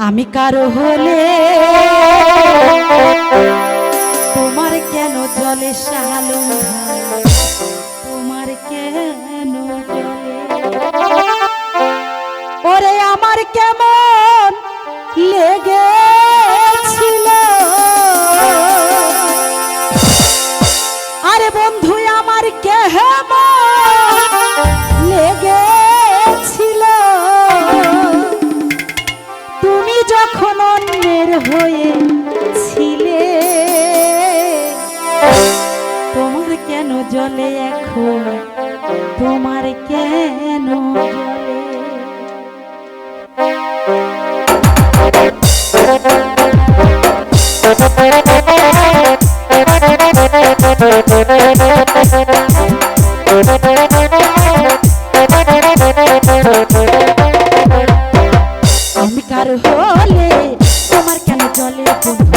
আমি কারও হলে তোমার কেন জলে শালুম তোমার কেন ওরে আমার কেমন লেগেছিল? আরে বন্ধু, আমার কেমন জলে এখন তোমার কেন আমি কার হলে তোমার কেন জলে কোন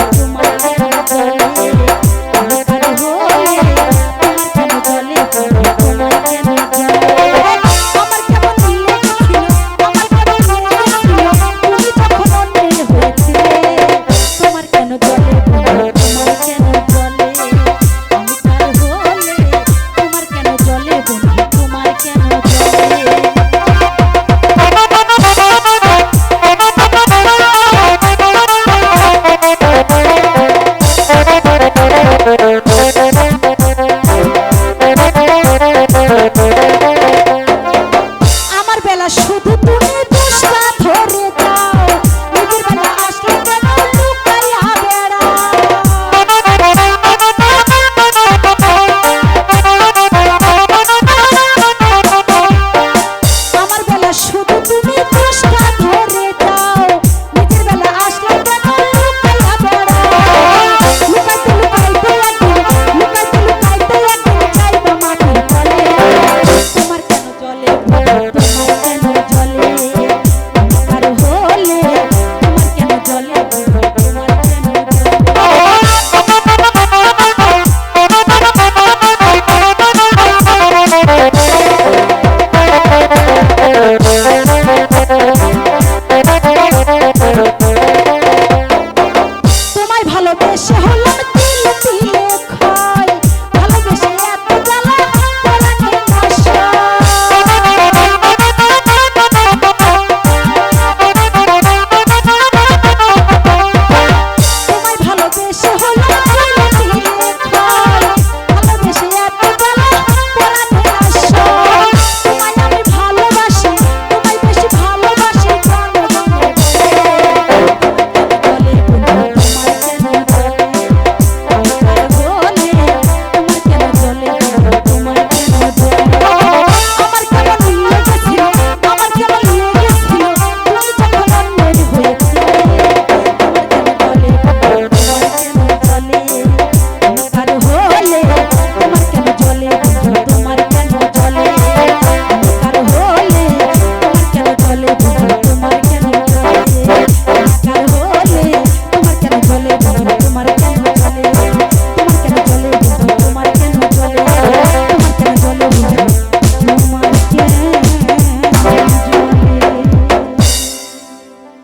শেষ